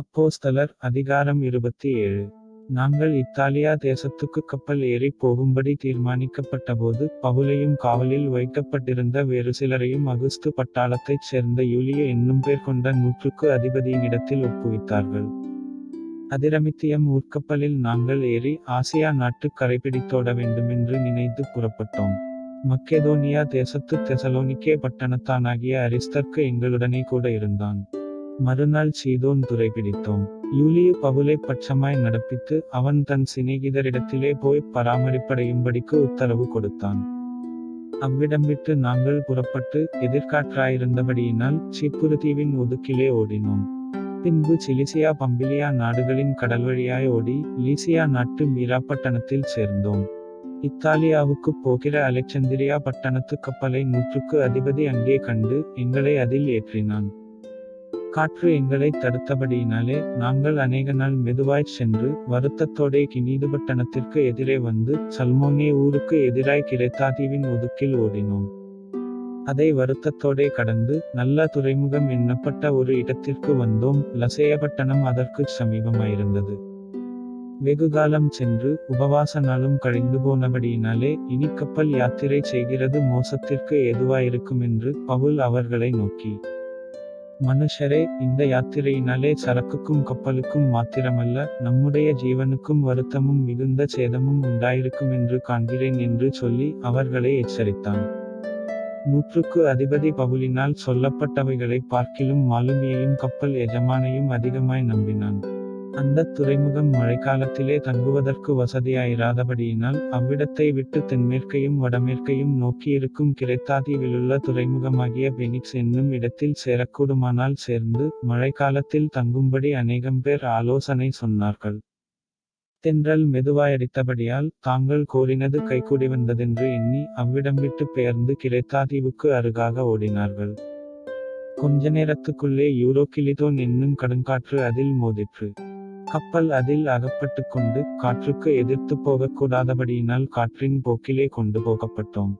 அப்போஸ்தலர் அதிகாரம் இருபத்தி ஏழு. நாங்கள் இத்தாலியா தேசத்துக்கு கப்பல் ஏறி போகும்படி தீர்மானிக்கப்பட்டபோது பவுலையும் காவலில் வைக்கப்பட்டிருந்த வேறு சிலரையும் அகுஸ்து பட்டாளத்தைச் சேர்ந்த யூலிய என்னும் பேர் கொண்ட நூற்றுக்கு அதிபதியினிடத்தில் ஒப்புவித்தார்கள். அதிரமித்தியம் ஊர்க்கப்பலில் நாங்கள் ஏறி ஆசியா நாட்டு கரைபிடித்தோட வேண்டுமென்று நினைத்து புறப்பட்டோம். மக்கெதோனியா தேசத்து தெசலோனிக்கே பட்டணத்தானாகிய அரிஸ்தர்க்கு எங்களுடனே கூட இருந்தான். மறுநாள் சீதோன் துறை பிடித்தோம் யூலிய பவுலை பட்சமாய் நடப்பித்து அவன் தன் சிநேகிதரிடத்திலே போய் பராமரிப்படையும்படிக்கு உத்தரவு கொடுத்தான். அவ்விடம் விட்டு நாங்கள் புறப்பட்டு எதிர்காற்றாயிருந்தபடியினால் சிப்புருதீவின் ஒதுக்கிலே ஓடினோம். பின்பு சிலிசியா பம்பிலியா நாடுகளின் கடல் வழியாய் ஓடி லீசியா நாட்டு மீராப்பட்டணத்தில் சேர்ந்தோம். இத்தாலியாவுக்கு போகிற அலெக்சந்திரியா பட்டணத்து கப்பலை நூற்றுக்கு அதிபதி அங்கே கண்டு எங்களை அதில் ஏற்றினான். காற்று எங்களை தடுத்தபடியினாலே நாங்கள் அநேக நாள் மெதுவாய்ச் சென்று வருத்தத்தோடே கினீது பட்டணத்திற்கு எதிரே வந்து சல்மோனே ஊருக்கு எதிராய் கிரைத்தாதீவின் ஒதுக்கில் ஓடினோம். அதை வருத்தத்தோடே கடந்து நல்ல துறைமுகம் எண்ணப்பட்ட ஒரு இடத்திற்கு வந்தோம். லசேயப்பட்டணம் அதற்கு சமீபமாயிருந்தது. வெகுகாலம் சென்று உபவாச நாளும் கழிந்து போனபடியினாலே இனி கப்பல் யாத்திரை செய்கிறது மோசத்திற்கு ஏதுவாயிருக்கும் என்று பவுல் அவர்களை நோக்கி மனுஷரே இந்த யாத்திரையினாலே சரக்குக்கும் கப்பலுக்கும் மாத்திரமல்ல நம்முடைய ஜீவனுக்கும் வருத்தமும் மிகுந்த சேதமும் உண்டாயிருக்கும் என்று காண்கிறேன் என்று சொல்லி அவர்களை எச்சரித்தான். நூற்றுக்கு அதிபதி பவுலினால் சொல்லப்பட்டவைகளை பார்க்கிலும் மாலுமியையும் கப்பல் எஜமானையும் அதிகமாய் நம்பினான். அந்த துறைமுகம் மழைக்காலத்திலே தங்குவதற்கு வசதியாயிராதபடியினால் அவ்விடத்தை விட்டு தென்மேற்கையும் வடமேற்கையும் நோக்கியிருக்கும் கிரைத்தாதீவிலுள்ள துறைமுகமாகிய பெனிக்ஸ் என்னும் இடத்தில் சேரக்கூடுமானால் சேர்ந்து மழைக்காலத்தில் தங்கும்படி அநேகம் பேர் ஆலோசனை சொன்னார்கள். தென்றல் மெதுவாயடித்தபடியால் தாங்கள் கோரினது கைகூடி வந்ததென்று எண்ணி அவ்விடம் விட்டு பெயர்ந்து கிரைத்தாதீவுக்கு அருகாக ஓடினார்கள். கொஞ்ச நேரத்துக்குள்ளே யூரோக்கிலிதோன் என்னும் கடுங்காற்று அதில் மோதிற்று. கப்பல் அதில் அகப்பட்டு கொண்டு காற்றுக்கு எதிர்த்து போகக்கூடாதபடியினால் காற்றின் போக்கிலே கொண்டு போகப்பட்டோம்.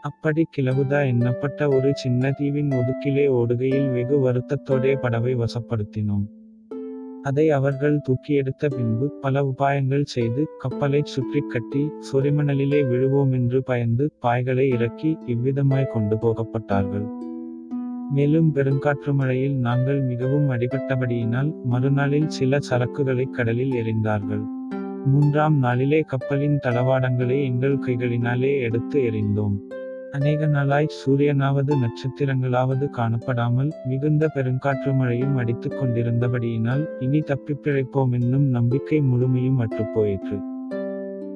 அப்படி கிளவுதா எண்ணப்பட்ட ஒரு சின்ன தீவின் ஒதுக்கிலே ஓடுகையில் வெகு வருத்தத்தோடே படவை வசப்படுத்தினோம். அதை அவர்கள் தூக்கியெடுத்த பின்பு பல உபாயங்கள் செய்து கப்பலை சுற்றி கட்டி சொரிமணலிலே விழுவோம் என்று பயந்து பாய்களை இறக்கி இவ்விதமாய் கொண்டு போகப்பட்டார்கள். மேலும் பெருங்காற்று மழையில் நாங்கள் மிகவும் அடிபட்டபடியினால் மறுநாளில் சில சரக்குகளை கடலில் எறிந்தார்கள். மூன்றாம் நாளிலே கப்பலின் தளவாடங்களை எங்கள் கைகளினாலே எடுத்து எறிந்தோம். அநேக நாளாய் சூரியனாவது நட்சத்திரங்களாவது காணப்படாமல் மிகுந்த பெருங்காற்று மழையும் அடித்துக் கொண்டிருந்தபடியினால் இனி தப்பிப்பிழைப்போம் என்னும் நம்பிக்கை முழுமையும் அற்றுப்போயிற்று.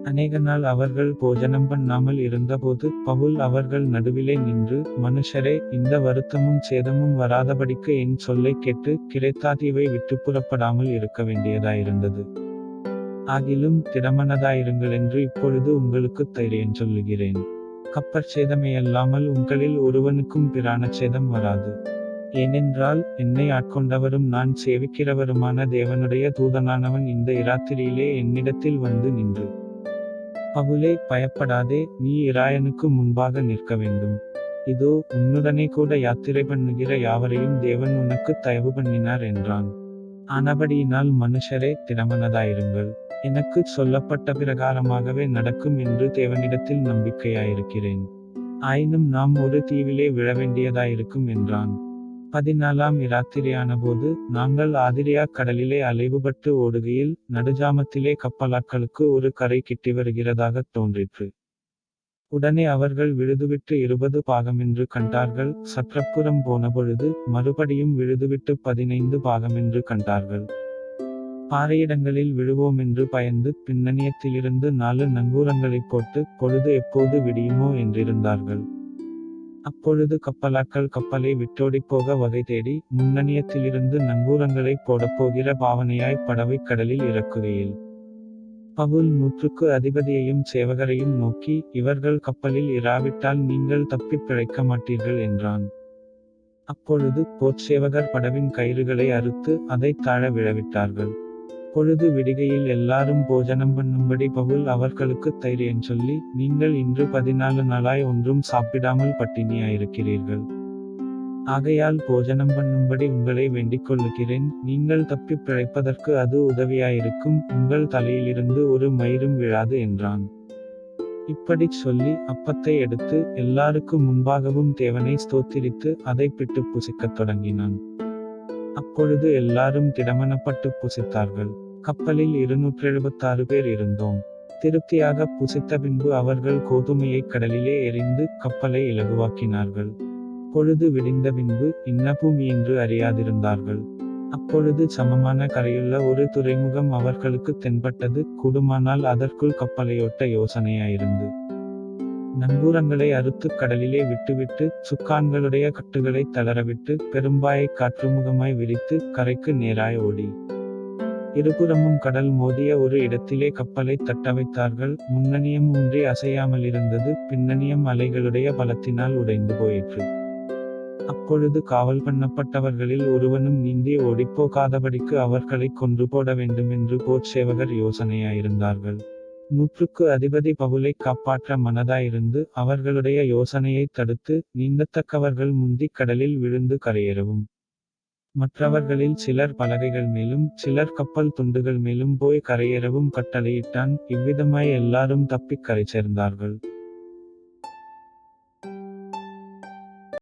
அநேக நாள் அவர்கள் போஜனம் பண்ணாமல் இருந்தபோது பவுல் அவர்கள் நடுவிலே நின்று மனுஷரே இந்த வருத்தமும் சேதமும் வராதபடிக்கு என் சொல்லை கேட்டு கிடைத்தாதீவை விட்டு புறப்படாமல் இருக்க வேண்டியதாயிருந்தது. ஆகிலும் திடமனதாயிருங்கள் என்று இப்பொழுது உங்களுக்கு தைரியம் சொல்லுகிறேன். கப்பற்சேதமையல்லாமல் உங்களில் ஒருவனுக்கும் பிராண சேதம் வராது. ஏனென்றால் என்னை ஆட்கொண்டவரும் நான் சேவிக்கிறவருமான தேவனுடைய தூதனானவன் இந்த இராத்திரியிலே என்னிடத்தில் வந்து நின்று பவுலே பயப்படாதே நீ இராயனுக்கு முன்பாக நிற்க வேண்டும். இதோ உன்னுடனே கூட யாத்திரை பண்ணுகிற யாவரையும் தேவன் உனக்கு தயவு பண்ணினார் என்றான். ஆனபடியினால் மனுஷரே திறமனதாயிருங்கள் எனக்கு சொல்லப்பட்ட பிரகாரமாகவே நடக்கும் என்று தேவனிடத்தில் நம்பிக்கையாயிருக்கிறேன். ஆயினும் நாம் ஒரு தீவிலே விழ வேண்டியதாயிருக்கும் என்றான். பதினாலாம் இராத்திரியான போது நாங்கள் ஆதிரியா கடலிலே அலைவுபட்டு ஓடுகையில் நடுஜாமத்திலே கப்பலாட்களுக்கு ஒரு கரை கிட்டி வருகிறதாக தோன்றிற்று. உடனே அவர்கள் விழுதுவிட்டு இருபது பாகமென்று கண்டார்கள் சற்றப்புறம் போனபொழுது மறுபடியும் விழுதுவிட்டு பதினைந்து பாகமென்று கண்டார்கள். பாறையிடங்களில் விழுவோம் என்று பயந்து பின்னணியத்திலிருந்து நாலு நங்கூரங்களைப் போட்டு பொழுது எப்போது விடியுமோ என்றிருந்தார்கள். அப்பொழுது கப்பலாக்கள் கப்பலை விட்டோடிப் போக வகை தேடி முன்னணியத்திலிருந்து நங்கூரங்களை போடப்போகிற பாவனையாய் படவை கடலில் இறக்குகையில். பவுல் நூற்றுக்கு அதிபதியையும் சேவகரையும் நோக்கி இவர்கள் கப்பலில் இராவிட்டால் நீங்கள் தப்பிப் பிழைக்க மாட்டீர்கள் என்றான். அப்பொழுது போர்ச்சேவகர் படவின் கயிறுகளை அறுத்து அதை தாழ விழவிட்டார்கள். அப்பொழுது விடிகையில் எல்லாரும் போஜனம் பண்ணும்படி பவுல் அவர்களுக்கு தைரியம் சொல்லி நீங்கள் இன்று பதினாலு நாளாய் ஒன்றும் சாப்பிடாமல் பட்டினியாயிருக்கிறீர்கள். ஆகையால் போஜனம் பண்ணும்படி உங்களை வேண்டிக் கொள்ளுகிறேன். நீங்கள் தப்பிப் பிழைப்பதற்கு அது உதவியாயிருக்கும். உங்கள் தலையிலிருந்து ஒரு மயிரும் விழாது என்றான். இப்படிச் சொல்லி அப்பத்தை எடுத்து எல்லாருக்கும் முன்பாகவும் தேவனை ஸ்தோத்திரித்து அதை பிட்டு புசிக்கத் தொடங்கினான். அப்பொழுது எல்லாரும் திடமனப்பட்டு புசித்தார்கள். கப்பலில் இருநூற்றெழுபத்தாறு பேர் இருந்தோம். திருப்தியாக புசித்த பின்பு அவர்கள் கோதுமையை கடலிலே எறிந்து கப்பலை இலகுவாக்கினார்கள். பொழுது விடிந்த பின்பு இன்னப்பும் என்று அறியாதிருந்தார்கள். அப்பொழுது சமமான கரையுள்ள ஒரு துறைமுகம் அவர்களுக்கு தென்பட்டது. கூடுமானால் அதற்குள் கப்பலையொட்ட யோசனையாயிருந்து நங்கூரங்களை அறுத்து கடலிலே விட்டுவிட்டு சுக்கான்களுடைய கட்டுகளை தளரவிட்டு பெரும்பாயை காற்றுமுகமாய் விரித்து கரைக்கு நேராய் ஓடி. இருபுறமும் கடல் மோதிய ஒரு இடத்திலே கப்பலை தட்ட வைத்தார்கள் முன்னணியம் ஊன்றி அசையாமல் இருந்தது பின்னணியம் அலைகளுடைய பலத்தினால் உடைந்து போயிற்று. அப்பொழுது காவல் பண்ணப்பட்டவர்களில் ஒருவனும் நீந்தி ஓடிப்போகாதபடிக்கு அவர்களை கொன்று போட வேண்டும் என்று போர்ச்சேவகர் யோசனையாயிருந்தார்கள். நூற்றுக்கு அதிபதி பவுலை காப்பாற்ற மனதாயிருந்து அவர்களுடைய யோசனையை தடுத்து நீந்தத்தக்கவர்கள் முந்தி கடலில் விழுந்து கரையேறவும் மற்றவர்களில் சிலர் பலகைகள் மேலும் சிலர் கப்பல் துண்டுகள் மேலும் போய் கரையேறவும் கட்டளையிட்டான். இவ்விதமாய் எல்லாரும் தப்பிக் கரை சேர்ந்தார்கள்